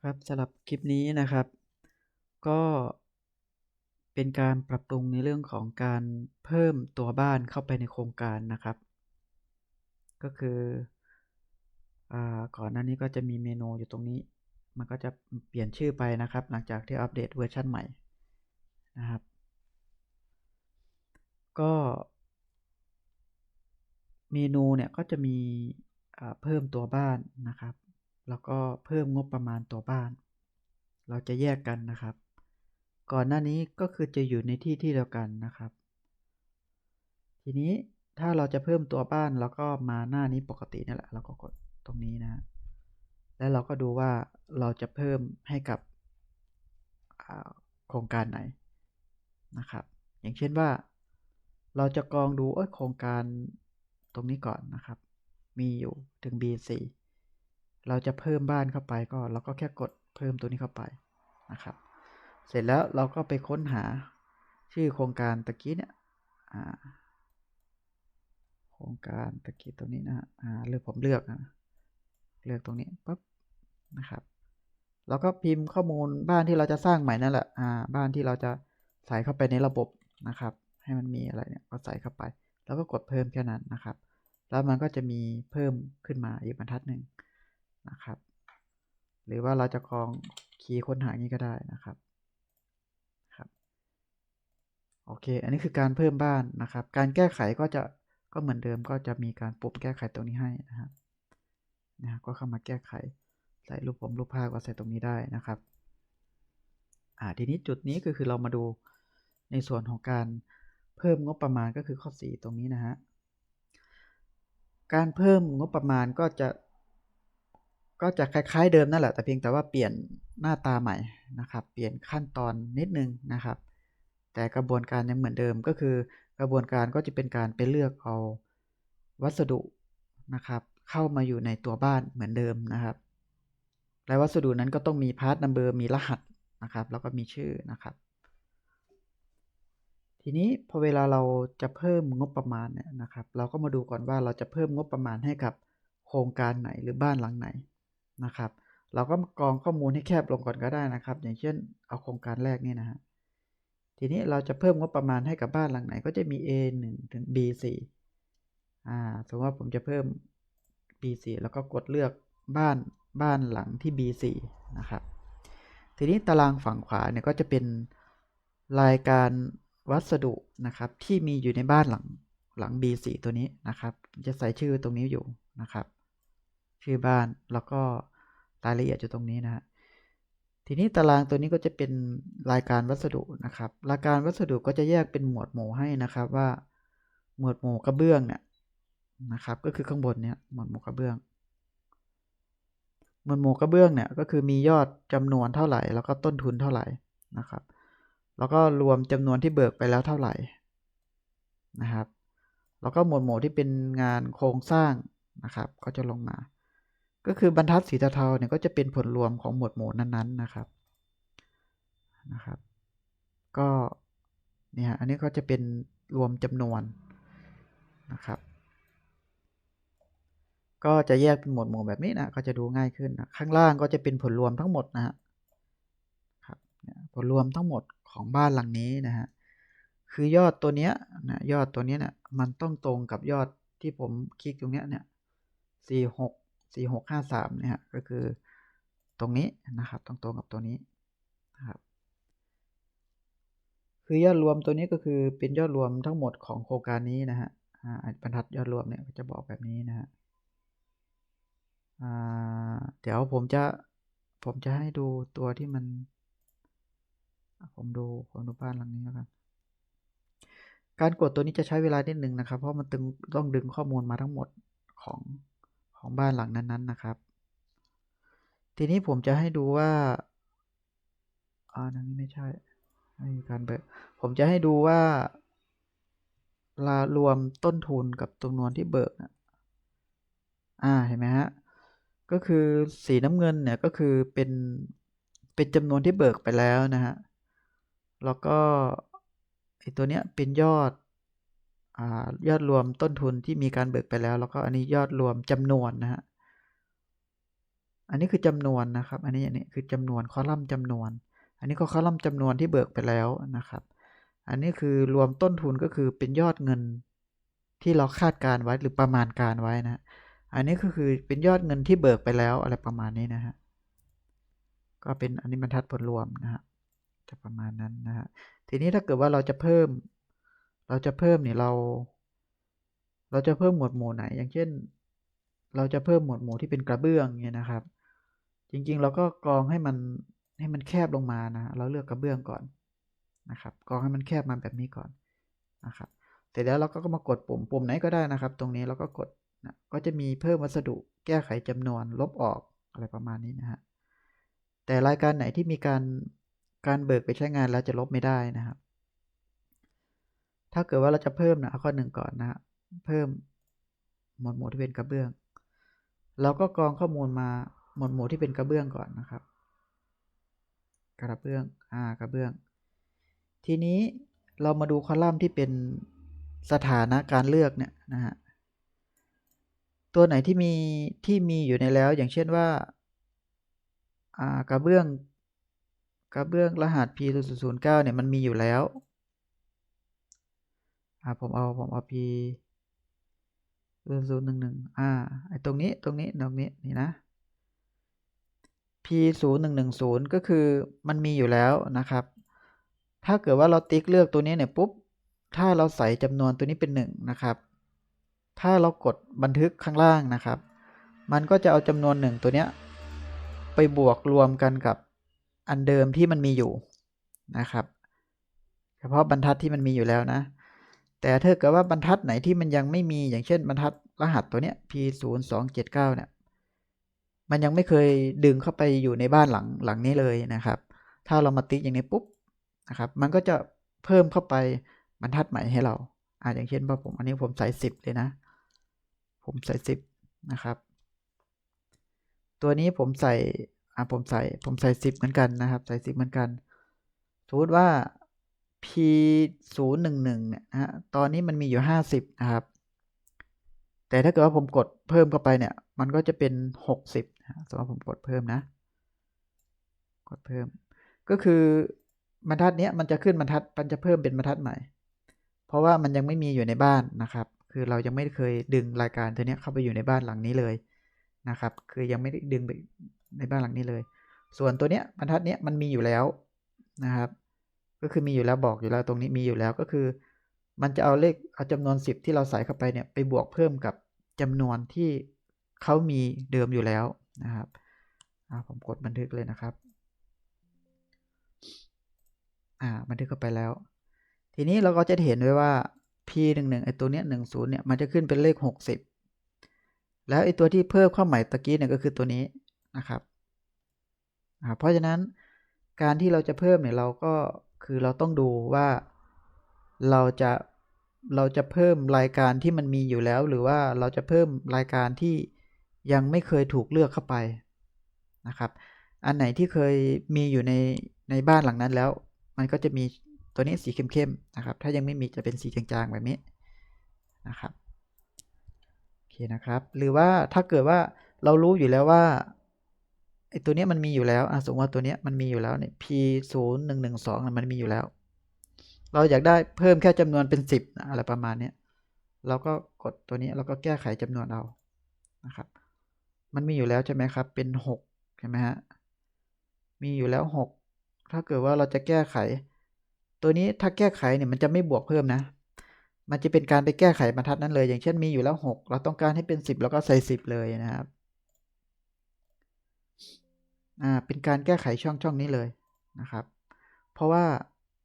ครับสำหรับคลิปนี้นะครับ ก็เป็นการปรับปรุงในเรื่องของการเพิ่มตัวบ้านเข้าไปในโครงการนะครับ ก็คืออ่าก่อนหน้านี้ก็จะมีเมนูอยู่ตรงนี้ มันก็จะเปลี่ยนชื่อไปนะครับ หลังจากที่อัปเดตเวอร์ชันใหม่นะครับ ก็เมนูเนี่ยก็จะมีอ่าเพิ่มตัวบ้านนะครับ แล้วก็เพิ่มงบประมาณตัวบ้าน เราจะแยกกันนะครับ ก่อนหน้านี้ก็คือจะอยู่ในที่ที่เดียวกันนะครับ ทีนี้ถ้าเราจะเพิ่มตัวบ้านเราก็มาหน้านี้ปกตินี่แหละเราก็กดตรงนี้นะ แล้วเราก็ดูว่าเราจะเพิ่มให้กับโครงการไหนนะครับ อย่างเช่นว่าเราจะกรองดูเอ้ยโครงการตรงนี้ก่อนนะครับ มีอยู่ถึง B4 เราจะเพิ่มบ้านเข้าไปก็เราก็แค่กดเพิ่มตัวนี้เข้าไปนะครับ เสร็จแล้วเราก็ไปค้นหาชื่อโครงการตะกี้เนี่ยโครงการตะกี้ตรงนี้นะฮะเลือกผมเลือกนะเลือกตรงนี้ปั๊บนะครับเราก็พิมพ์ข้อมูลบ้านที่เราจะสร้างใหม่นั่นแหละอ่าบ้านที่เราจะใส่เข้าไปในระบบนะครับ ให้มันมีอะไรเนี่ยก็ใส่เข้าไป แล้วก็กดเพิ่มแค่นั้นนะครับ แล้วมันก็จะมีเพิ่มขึ้นมาอีกบรรทัดหนึ่ง นะครับ หรือว่าเราจะกรองคีย์ค้นหางนี้ก็ได้นะครับครับโอเค อันนี้คือการเพิ่มบ้านนะครับ การแก้ไขก็จะก็เหมือนเดิมก็จะมีการปุ่มแก้ไขตรงนี้ให้นะครับนะก็เข้ามาแก้ไขใส่รูปผมรูปภาพก็ใส่ตรงนี้ได้นะครับอ่าทีนี้จุดนี้ก็คือเรามาดูในส่วนของการเพิ่มงบประมาณก็คือข้อ 4 ตรงนี้นะฮะ การเพิ่มงบประมาณก็จะ ก็จะคล้ายๆเดิมนั่นแหละแต่เพียงแต่ว่าเปลี่ยนหน้าตาใหม่นะครับ เปลี่ยนขั้นตอนนิดนึงนะครับ แต่กระบวนการยังเหมือนเดิมก็คือกระบวนการก็จะเป็นการไปเลือกเอาวัสดุนะครับ เข้ามาอยู่ในตัวบ้านเหมือนเดิมนะครับ และวัสดุนั้นก็ต้องมีพาร์ทนัมเบอร์มีรหัสนะครับ แล้วก็มีชื่อนะครับ ทีนี้พอเวลาเราจะเพิ่มงบประมาณเนี่ยนะครับ เราก็มาดูก่อนว่าเราจะเพิ่มงบประมาณให้กับโครงการไหนหรือบ้านหลังไหน นะครับ เราก็กรองข้อมูลให้แคบลงก่อนก็ได้นะครับ อย่างเช่นเอาโครงการแรกนี่นะฮะทีนี้เราจะเพิ่มงบประมาณให้กับบ้านหลังไหนก็จะมี A1 ถึง B4 อ่าสมมติว่าผมจะเพิ่ม B4 แล้วก็กดเลือกบ้านบ้านหลังที่ B4 นะครับ ทีนี้ตารางฝั่งขวาเนี่ยก็จะเป็นรายการวัสดุนะครับที่มีอยู่ในบ้านหลังหลัง B4 ตัวนี้นะครับ จะใส่ชื่อตรงนี้อยู่นะครับ ชื่อบ้านแล้วก็รายละเอียดอยู่ตรงนี้นะฮะทีนี้ตารางตัวนี้ก็จะเป็นรายการวัสดุนะครับรายการวัสดุก็จะแยกเป็นหมวดหมู่ให้นะครับว่าหมวดหมู่กระเบื้องเนี่ยนะครับ ก็คือข้างบนเนี้ยหมวดหมู่กระเบื้อง หมวดหมู่กระเบื้องเนี่ยก็คือมียอดจำนวนเท่าไหร่ แล้วก็ต้นทุนเท่าไหร่นะครับ แล้วก็รวมจำนวนที่เบิกไปแล้วเท่าไหร่นะครับ แล้วก็หมวดหมู่ที่เป็นงานโครงสร้างนะครับ ก็จะลงมา ก็คือบรรทัดสีเทาเนี่ยก็จะเป็นผลรวมของหมวดหมู่นั้นๆนะครับนะครับ ก็เนี่ยอันนี้ก็จะเป็นรวมจำนวนนะครับ ก็จะแยกเป็นหมวดหมู่แบบนี้นะก็จะดูง่ายขึ้นนะข้างล่างก็จะเป็นผลรวมทั้งหมดนะฮะครับผลรวมทั้งหมดของบ้านหลังนี้นะฮะคือยอดตัวเนี้ยนะยอดตัวเนี้ยเนี่ยมันต้องตรงกับยอดที่ผมคลิกตรงเนี้ยเนี่ยสี่หก สี่หกห้าสามเนี่ยก็คือตรงนี้นะครับต้องตรงกับตัวนี้นะครับคือยอดรวมตัวนี้ก็คือเป็นยอดรวมทั้งหมดของโครงการนี้นะฮะอ่าบรรทัดยอดรวมเนี่ยก็จะบอกแบบนี้นะฮะเดี๋ยวผมจะผมจะให้ดูตัวที่มัน ผมดูผมดูบ้านหลังนี้แล้วกันการกดตัวนี้จะใช้เวลานิดนึงนะครับ เพราะมันตึงต้องดึงข้อมูลมาทั้งหมดของ ของบ้านหลังนั้นๆนะครับ ทีนี้ผมจะให้ดูว่าอ่าอันนี้ไม่ใช่ไม่มีการเบิกผมจะให้ดูว่าลารวมต้นทุนกับจำนวนที่เบิกนะอ่าเห็นไหมฮะก็คือสีน้ำเงินเนี่ยก็คือเป็นเป็นจำนวนที่เบิกไปแล้วนะฮะแล้วก็ไอตัวเนี้ยเป็นยอด ยอดรวมต้นทุนที่มีการเบิกไปแล้ว แล้วก็อันนี้ยอดรวมจำนวนนะฮะอันนี้คือจำนวนนะครับ อันนี้อันนี้คือจำนวนคอลัมน์จำนวน อันนี้ก็คอลัมน์จำนวนที่เบิกไปแล้วนะครับ อันนี้คือรวมต้นทุนก็คือเป็นยอดเงินที่เราคาดการไว้หรือประมาณการไว้นะ อันนี้ก็คือเป็นยอดเงินที่เบิกไปแล้วอะไรประมาณนี้นะฮะ ก็เป็นอันนี้บรรทัดผลรวมนะฮะจะประมาณนั้นนะฮะ ทีนี้ถ้าเกิดว่าเราจะเพิ่ม เราจะเพิ่มเนี่ยเรา เราจะเพิ่มหมวดหมู่ไหน อย่างเช่น เราจะเพิ่มหมวดหมู่ที่เป็นกระเบื้องเนี่ยนะครับ จริงๆ เราก็กรองให้มันให้มันแคบลงมานะ เราเลือกกระเบื้องก่อนนะครับ กรองให้มันแคบมาแบบนี้ก่อนนะครับ เสร็จแล้วเราก็มากดปุ่มปุ่มไหนก็ได้นะครับ ตรงนี้เราก็กดนะก็จะมีเพิ่มวัสดุ แก้ไขจำนวน ลบออกอะไรประมาณนี้นะฮะ แต่รายการไหนที่มีการการเบิกไปใช้งานแล้วจะลบไม่ได้นะครับ ถ้าเกิดว่าเราจะเพิ่มนะเอาข้อหนึ่งก่อนนะเพิ่มหมวดหมู่ที่เป็นกระเบื้อง เราก็กรองข้อมูลมาหมวดหมู่ที่เป็นกระเบื้องก่อนนะครับ กระเบื้องอ่ากระเบื้อง ทีนี้เรามาดูคอลัมน์ที่เป็นสถานะการเลือกเนี่ยนะฮะตัวไหนที่มีที่มีอยู่ในแล้วอย่างเช่นว่าอ่ากระเบื้อง กระเบื้องรหัส P009 เนี่ยมันมีอยู่แล้ว อ่าผมเอาผมเอา P 0 0 1 1อ่าไอตรงนี้ตรงนี้ตรงนี้นี่นะ P 0 1 1 0ก็คือมันมีอยู่แล้วนะครับ ถ้าเกิดว่าเราติ๊กเลือกตัวนี้เนี่ยปุ๊บถ้าเราใส่จำนวนตัวนี้เป็น1นะครับ ถ้าเรากดบันทึกข้างล่างนะครับ มันก็จะเอาจำนวน1ตัวเนี้ยไปบวกรวมกันกับอันเดิมที่มันมีอยู่นะครับ เฉพาะบรรทัดที่มันมีอยู่แล้วนะ แต่ถ้าเกิดว่าบรรทัดไหนที่มันยังไม่มีอย่างเช่นบรรทัดรหัสตัวเนี้ย P 0 2 7 9เนี่ยมันยังไม่เคยดึงเข้าไปอยู่ในบ้านหลังหลังนี้เลยนะครับ ถ้าเรามาติ๊กอย่างนี้ปุ๊บนะครับมันก็จะเพิ่มเข้าไปบรรทัดใหม่ให้เราอ่าอย่างเช่นว่าผมอันนี้ผมใส่สิบเลยนะ ผมใส่สิบนะครับ ตัวนี้ผมใส่อ่าผมใส่ผมใส่สิบเหมือนกันนะครับ ใส่สิบเหมือนกันสมมติว่า p 0 1 1เนี่ยฮะตอนนี้มันมีอยู่ห้าสิบนะครับ แต่ถ้าเกิดว่าผมกดเพิ่มเข้าไปเนี่ย มันก็จะเป็นหกสิบนะสมมติผมกดเพิ่มนะ กดเพิ่ม ก็คือบรรทัดเนี้ยมันจะขึ้นบรรทัดมันจะเพิ่มเป็นบรรทัดใหม่ เพราะว่ามันยังไม่มีอยู่ในบ้านนะครับ คือเรายังไม่เคยดึงรายการตัวเนี้ยเข้าไปอยู่ในบ้านหลังนี้เลยนะครับ คือยังไม่ได้ดึงไปในบ้านหลังนี้เลย ส่วนตัวเนี้ยบรรทัดเนี้ยมันมีอยู่แล้วนะครับ ก็คือมีอยู่แล้วบอกอยู่แล้วตรงนี้มีอยู่แล้วก็คือ มันจะเอาเลขเอาจำนวน 10 ที่เราใส่เข้าไปเนี่ยไปบวกเพิ่มกับจำนวนที่เขามีเดิมอยู่แล้วนะครับผมกดบันทึกเลยนะครับอ่าบันทึกเข้าไปแล้ว ทีนี้เราก็จะเห็นไว้ว่า p 1 1ไอตัวเนี้ย10เนี่ยมันจะขึ้นเป็นเลข 60 แล้วไอตัวที่เพิ่มเข้าใหม่ตะกี้เนี่ยก็คือตัวนี้นะครับอ่าเพราะฉะนั้นการที่เราจะเพิ่มเนี่ยเราก็ คือเราต้องดูว่าเราจะเราจะเพิ่มรายการที่มันมีอยู่แล้ว หรือว่าเราจะเพิ่มรายการที่ยังไม่เคยถูกเลือกเข้าไปนะครับ อันไหนที่เคยมีอยู่ในในบ้านหลังนั้นแล้ว มันก็จะมีตัวนี้สีเข้มๆนะครับ ถ้ายังไม่มีจะเป็นสีจางๆแบบนี้นะครับโอเคนะครับ หรือว่าถ้าเกิดว่าเรารู้อยู่แล้วว่า ไอตัวนี้มันมีอยู่แล้วอะสมมติว่าตัวนี้มันมีอยู่แล้วเนี่ย p 0 1 1 2มันมีอยู่แล้ว เราอยากได้เพิ่มแค่จำนวนเป็น10นะอะไรประมาณเนี้เราก็กดตัวนี้แล้วก็แก้ไขจำนวนเอานะครับ มันมีอยู่แล้วใช่ไหมครับ เป็น6ใช่ไหมฮะมีอยู่แล้ว6ถ้าเกิดว่าเราจะแก้ไข ตัวนี้ถ้าแก้ไขเนี่ยมันจะไม่บวกเพิ่มนะมันจะเป็นการไปแก้ไขบรรทัดนั้นเลย อย่างเช่นมีอยู่แล้ว 6 เราต้องการให้เป็น 10 แล้วก็ใส่ 10 เลยนะครับ อ่าเป็นการแก้ไขช่องช่องนี้เลยนะครับ เพราะว่า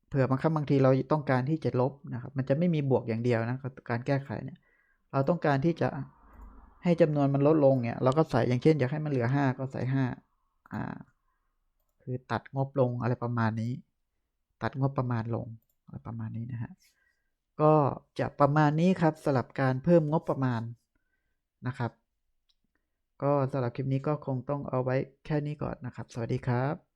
เผื่อบางครั้งบางทีเราต้องการที่จะลบนะครับ มันจะไม่มีบวกอย่างเดียวนะการแก้ไขเนี่ย เราต้องการที่จะให้จำนวนมันลดลงเนี่ย เราก็ใส่อย่างเช่นอยากให้มันเหลือห้าก็ใส่ห้าอ่า คือตัดงบลงอะไรประมาณนี้ ตัดงบประมาณลงอะไรประมาณนี้นะฮะก็จะประมาณนี้ครับสำหรับการเพิ่มงบประมาณนะครับ ก็สำหรับคลิปนี้ก็คงต้องเอาไว้แค่นี้ก่อนนะครับ สวัสดีครับ